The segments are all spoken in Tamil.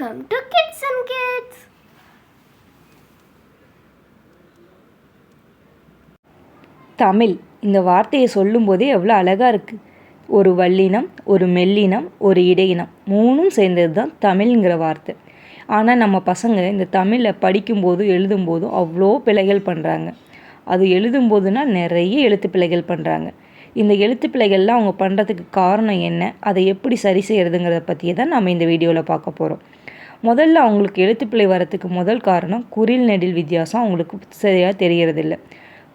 Welcome to Kids and Kids. Tamil இந்த வார்த்தையை சொல்லும்போதே எவ்வளோ அழகாக இருக்குது ஒரு வல்லினம் ஒரு மெல்லினம் ஒரு இடையினம் மூணும் சேர்ந்தது தான் தமிழ்ங்கிற வார்த்தை. ஆனால் நம்ம பசங்க இந்த தமிழை படிக்கும்போதும் எழுதும்போதும் அவ்வளோ பிழைகள் பண்ணுறாங்க அது எழுதும்போதுனா நிறைய எழுத்து பிழைகள் பண்ணுறாங்க இந்த எழுத்து பிழைகள்லாம் அவங்க பண்ணுறதுக்கு காரணம் என்ன அதை எப்படி சரி செய்கிறதுங்கிறத பற்றியே தான் நம்ம இந்த வீடியோவில் பார்க்க போகிறோம் முதல்ல அவங்களுக்கு எழுத்துப்பிழை வரத்துக்கு முதல் காரணம் குறில் நெடில் வித்தியாசம் அவங்களுக்கு சரியாக தெரியறதில்ல.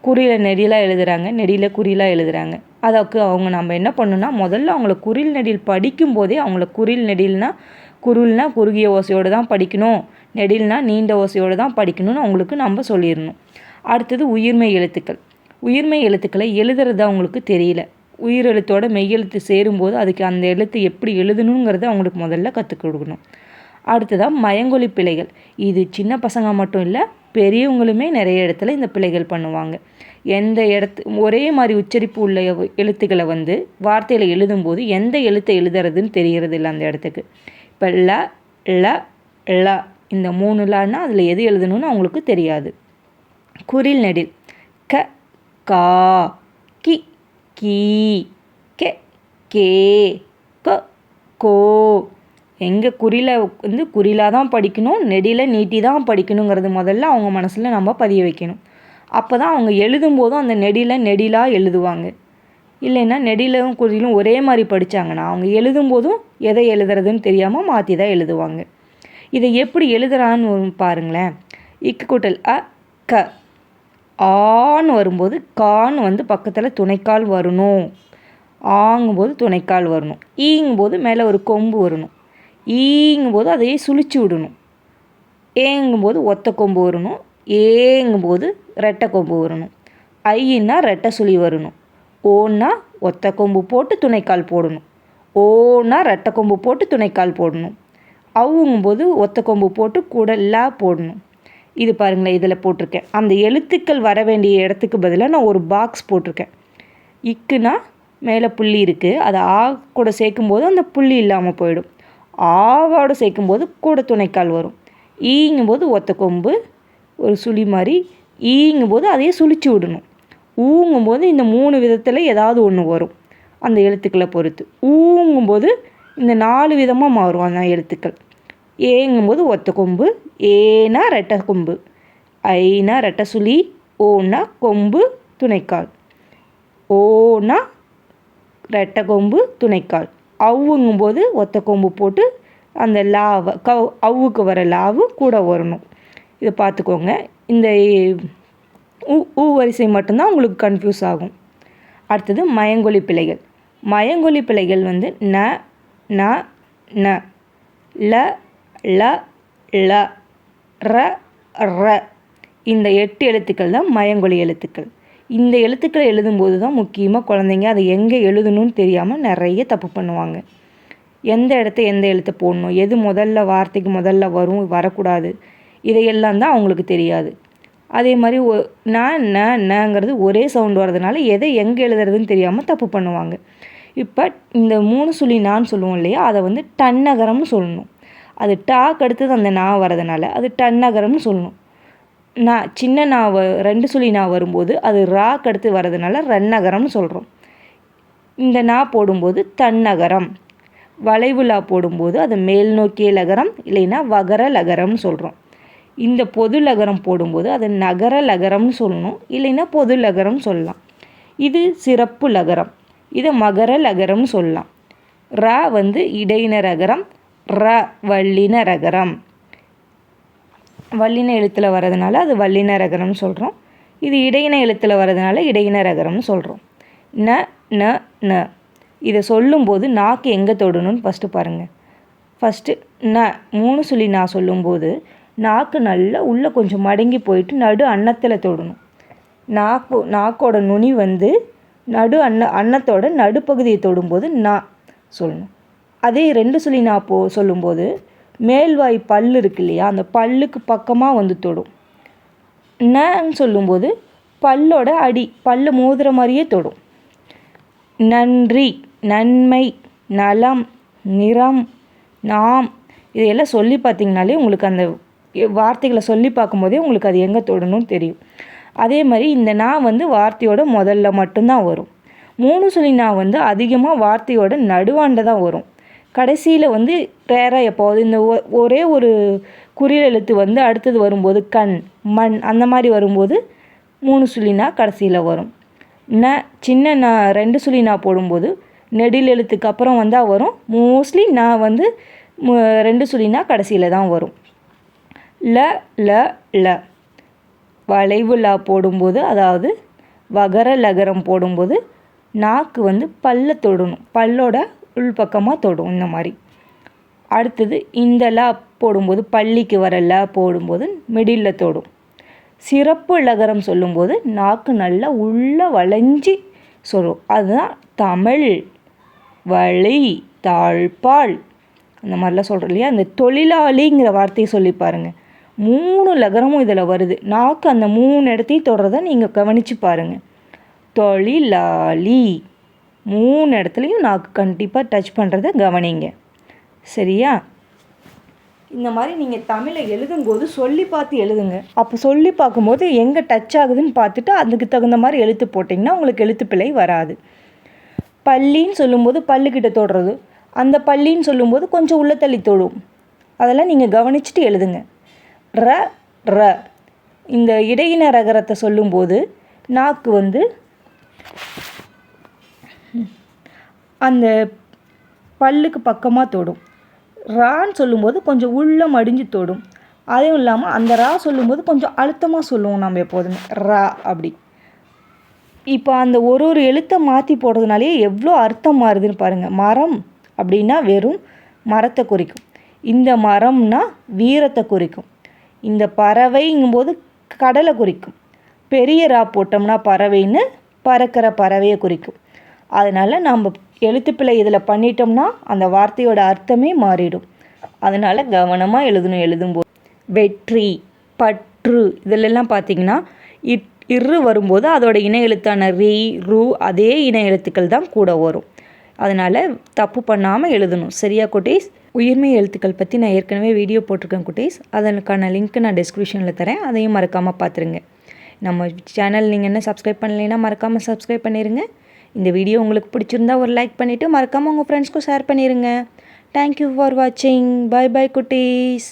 குறியில நெடிலாக எழுதுகிறாங்க நெடியில் குறிலாக எழுதுகிறாங்க அதுக்கு அவங்க நம்ம என்ன பண்ணணும்னா முதல்ல அவங்கள குறில் நெடில் படிக்கும்போதே அவங்கள குறில் நெடில்னா குருள்னா குறுகிய ஓசையோடு தான் படிக்கணும் நெடில்னா நீண்ட ஓசையோடு தான் படிக்கணும்னு அவங்களுக்கு நம்ம சொல்லிடணும். அடுத்தது உயிர்மெய் எழுத்துக்கள். உயிர்மெய் எழுத்துக்களை எழுதுறது அவங்களுக்கு தெரியல. உயிர் எழுத்தோட மெய் எழுத்து சேரும்போது அதுக்கு அந்த எழுத்து எப்படி எழுதணுங்கிறத அவங்களுக்கு முதல்ல கற்றுக் கொடுக்கணும். அடுத்ததாக மயங்கொலி பிழைகள். இது சின்ன பசங்க மட்டும் இல்லை பெரியவங்களுமே நிறைய இடத்துல இந்த பிழைகள் பண்ணுவாங்க. எந்த இடத்து ஒரே மாதிரி உச்சரிப்பு உள்ள எழுத்துக்களை வந்து வார்த்தையில் எழுதும்போது எந்த எழுத்தை எழுதுறதுன்னு தெரியறது இல்லை அந்த இடத்துக்கு. இப்போ ல ல ல இந்த மூணு லான்னா அதில் எது எழுதணும்னு அவங்களுக்கு தெரியாது. குறில் நெடில். க கா கி கீ கே கே க கோ எங்கே குறியில் வந்து குறிலாக தான் படிக்கணும் நெடியில் நீட்டி தான் படிக்கணுங்கிறது முதல்ல அவங்க மனசில் நம்ம பதிய வைக்கணும். அப்போ தான் அவங்க எழுதும்போதும் அந்த நெடியில் நெடிலாக எழுதுவாங்க. இல்லைன்னா நெடிலும் குறிலும் ஒரே மாதிரி படித்தாங்கன்னா அவங்க எழுதும்போதும் எதை எழுதுறதுன்னு தெரியாமல் மாற்றி தான் எழுதுவாங்க. இதை எப்படி எழுதுறான்னு பாருங்களேன். இக்கு கூட்டல் அ க ஆன்னு வரும்போது கான்னு வந்து பக்கத்தில் துணைக்கால் வரணும். ஆங்கும்போது துணைக்கால் வரணும். ஈங்கும்போது மேலே ஒரு கொம்பு வரணும். ஈங்கும்போது அதையே சுழிச்சு விடணும். ஏங்கும்போது ஒத்த கொம்பு வரணும். ஏங்கும்போது ரெட்டை கொம்பு வரணும். ஐயின்னா ரெட்டை சுழி வரணும். ஓன்னா ஒத்த கொம்பு போட்டு துணைக்கால் போடணும். ஓன்னா ரெட்டை கொம்பு போட்டு துணைக்கால் போடணும். அவுங்கும்போது ஒத்த கொம்பு போட்டு கூடலாக போடணும். இது பாருங்களேன் இதில் போட்டிருக்கேன். அந்த எழுத்துக்கள் வர வேண்டிய இடத்துக்கு பதிலாக நான் ஒரு பாக்ஸ் போட்டிருக்கேன். இக்குனா மேலே புள்ளி இருக்குது அதை ஆ கூட சேர்க்கும்போது அந்த புள்ளி இல்லாமல் போயிடும். ஆவோடு சேர்க்கும்போது கூட துணைக்கால் வரும். ஈங்கும்போது ஒத்த கொம்பு ஒரு சுழி மாதிரி ஈங்கும்போது அதையே சுழிச்சு விடணும். ஊங்கும்போது இந்த மூணு விதத்தில் ஏதாவது ஒன்று வரும். அந்த எழுத்துக்களை பொறுத்து. ஊங்கும்போது இந்த நாலு விதமாக மாறும் அந்த எழுத்துக்கள். ஏங்கும்போது ஒத்த கொம்பு ஏனா ரெட்டை கொம்பு ஐனா ரெட்டை சுழி ஓனா கொம்பு துணைக்கால். ஓனா ரெட்டை கொம்பு துணைக்கால். அவுங்கும்போது ஒத்த கொம்பு போட்டு அந்த லாவை கவ் அவ்வுக்கு வர லாவு கூட வரணும். இதை பார்த்துக்கோங்க. இந்த ஊ ஊ வரிசை மட்டும்தான் உங்களுக்கு கன்ஃபியூஸ் ஆகும். அடுத்தது மயங்கொலி பிழைகள். மயங்கொலி பிழைகள் வந்து ந ந ந ல ல ல ர ர. இந்த எட்டு எழுத்துக்கள் தான் மயங்கொலி எழுத்துக்கள். இந்த எழுத்துக்களை எழுதும்போது தான் முக்கியமாக குழந்தைங்க அதை எங்கே எழுதணும்னு தெரியாமல் நிறைய தப்பு பண்ணுவாங்க. எந்த இடத்த எந்த எழுத்தை போடணும்? எது முதல்ல வார்த்தைக்கு முதல்ல வரும் வரக்கூடாது? இதையெல்லாம் தான் அவங்களுக்கு தெரியாது. அதே மாதிரி ஒ நான் நங்கிறது ஒரே சவுண்டு வர்றதுனால எதை எங்கே எழுதுறதுன்னு தெரியாமல் தப்பு பண்ணுவாங்க. இப்போ இந்த மூணு சொல்லி நான் சொல்லுவோம் இல்லையா? அதை வந்து டன்னகரம்னு சொல்லணும். அது டாக்கு அடுத்தது அந்த நா வர்றதுனால அது டன்னகரம்னு சொல்லணும். நான் சின்ன நா வ ரெண்டு சுழி நா வரும்போது அது ராக்கு அடுத்து வரதுனால ரன்னகரம்னு சொல்கிறோம் இந்த நா போடும்போது தன்னகரம் வளைவுலா போடும்போது அது மேல் நோக்கிய லகரம் இல்லைன்னா வகர லகரம்னு சொல்கிறோம் இந்த பொது லகரம் போடும்போது அது நகர லகரம்னு சொல்லணும் இல்லைன்னா பொது லகரம் சொல்லலாம். இது சிறப்பு லகரம். இதை மகர லகரம்னு சொல்லலாம். ர வந்து இடையின ரகரம் ர வல்லின ரகரம். வல்லின எழுத்தில் வரதுனால அது வல்லின ரகரம்னு சொல்கிறோம் இது இடையின எழுத்தில் வரதுனால இடையின ரகரம்னு சொல்கிறோம் ந ந ந. இதை சொல்லும்போது நாக்கு எங்கே தொடணும்னு ஃபஸ்ட்டு பாருங்கள் ஃபஸ்ட்டு ந. மூணு சொல்லி நான் சொல்லும்போது நாக்கு நல்லா உள்ளே கொஞ்சம் மடங்கி போயிட்டு நடு அன்னத்தில் தொடணும். நாக்கு நாக்கோட நுனி வந்து நடு அன்ன அன்னத்தோட நடுப்பகுதியை தொடும்போது நான் சொல்லணும் அதே ரெண்டு சொல்லி நான் போ சொல்லும்போது மேல்வாய் பல் இருக்கு இல்லையா அந்த பல்லுக்கு பக்கமாக வந்து தொடும். நன்னு சொல்லும்போது பல்லோட அடி பல்லு மோதுற மாதிரியே தொடும். நன்றி நன்மை நலம் நிறம் நாம் இதையெல்லாம் சொல்லி பார்த்தீங்கனாலே உங்களுக்கு அந்த வார்த்தைகளை சொல்லி பார்க்கும்போதே உங்களுக்கு அது எங்கே தொடணும்னு தெரியும். அதே மாதிரி இந்த நான் வந்து வார்த்தையோட முதல்ல மட்டும்தான் வரும். மூணு சொல்லி நான் வந்து அதிகமாக வார்த்தையோட நடுவாண்ட தான் வரும். கடைசியில் வந்து ரேராக எப்போது? இந்த ஒ- ஒரே ஒரு குறியல் எழுத்து வந்து அடுத்தது வரும்போது கண் மண் அந்த மாதிரி வரும்போது மூணு சுழினா கடைசியில் வரும். ந சின்ன நான் ரெண்டு சுழி நான் போடும்போது நெடில் எழுத்துக்கு அப்புறம் வந்தால் வரும். மோஸ்ட்லி நான் வந்து ரெண்டு சுழினா கடைசியில் தான் வரும். ல ல ல. வளைவு லா போடும்போது அதாவது வகர லகரம் போடும்போது நாக்கு வந்து பல்ல தொடணும். பல்லோட உள்பக்கமாக தொடும் இந்த மாதிரி. அடுத்தது இந்த லா போடும்போது பள்ளிக்கு வர லா போடும்போது மிடில்ல தொடும். சிறப்பு லகரம் சொல்லும்போது நாக்கு நல்லா உள்ள வளைஞ்சி சொல்லும் அதுதான் தமிழ் வழி தாழ்பால். அந்த மாதிரிலாம் சொல்கிறோம் இல்லையா? அந்த தொழிலாளிங்கிற வார்த்தையை சொல்லி பாருங்கள் மூணு லகரமும் இதில் வருது. நாக்கு அந்த மூணு இடத்தையும் தொடுறத நீங்கள் கவனித்து பாருங்கள் தொழிலாளி. மூணு இடத்துலையும் நாக்கு கண்டிப்பாக டச் பண்ணுறத கவனிங்க. சரியா? இந்த மாதிரி நீங்கள் தமிழை எழுதும்போது சொல்லி பார்த்து எழுதுங்க. அப்போ சொல்லி பார்க்கும்போது எங்கே டச் ஆகுதுன்னு பார்த்துட்டு அதுக்கு தகுந்த மாதிரி எழுத்து போட்டிங்கன்னா உங்களுக்கு எழுத்து பிழை வராது. பள்ளின்னு சொல்லும்போது பல்லுக்கிட்ட தொடுறது. அந்த பள்ளின்னு சொல்லும்போது கொஞ்சம் உள்ள தள்ளி தொடும். அதெல்லாம் நீங்கள் கவனிச்சுட்டு எழுதுங்க. ர ர. இந்த இடையின ரகரத்தை சொல்லும்போது நாக்கு வந்து அந்த பல்லுக்கு பக்கமாக தொடும். ரான்னு சொல்லும்போது கொஞ்சம் உள்ளே மடிஞ்சு தொடும். அதுவும் இல்லாமல் அந்த ரா சொல்லும்போது கொஞ்சம் அழுத்தமாக சொல்லுவோம் நம்ம எப்போதுமே. ரா அப்படி. இப்போ அந்த ஒரு ஒரு எழுத்தை மாற்றி போடுறதுனாலே எவ்வளோ அர்த்தம் மாறுதுன்னு பாருங்கள் மரம் அப்படின்னா வெறும் மரத்தை குறிக்கும். இந்த மரம்னா வீரத்தை குறிக்கும். இந்த பறவைங்கும்போது கடலை குறிக்கும். பெரிய ரா போட்டோம்னா பறவைன்னு பறக்கிற பறவையை குறிக்கும். அதனால் நம்ம எழுத்துப்பிழை இதில் பண்ணிட்டோம்னா அந்த வார்த்தையோட அர்த்தமே மாறிடும். அதனால் கவனமாக எழுதணும் எழுதும்போது வெற்றி பற்று இதிலெல்லாம் பார்த்தீங்கன்னா இட் இரு வரும்போது அதோட இணை எழுத்தான ரீ ரூ அதே இணை எழுத்துக்கள் தான் கூட வரும். அதனால் தப்பு பண்ணாமல் எழுதணும். சரியா குட்டீஸ்? உயிர்மை எழுத்துக்கள் பற்றி நான் ஏற்கனவே வீடியோ போட்டிருக்கேன் குட்டீஸ். அதற்கான லிங்க்கு நான் டிஸ்கிரிப்ஷனில் தரேன். அதையும் மறக்காமல் பார்த்துருங்க. நம்ம சேனல் நீங்கள் என்ன சப்ஸ்கிரைப் பண்ணலைன்னா மறக்காமல் சப்ஸ்கிரைப் பண்ணிடுங்க இந்த வீடியோ உங்களுக்கு பிடிச்சிருந்தா ஒரு லைக் பண்ணிவிட்டு மறக்காமல் உங்கள் ஃப்ரெண்ட்ஸ்க்கும் ஷேர் பண்ணிடுங்க தேங்க்யூ ஃபார் வாட்சிங் பாய் பாய் குட்டீஸ்.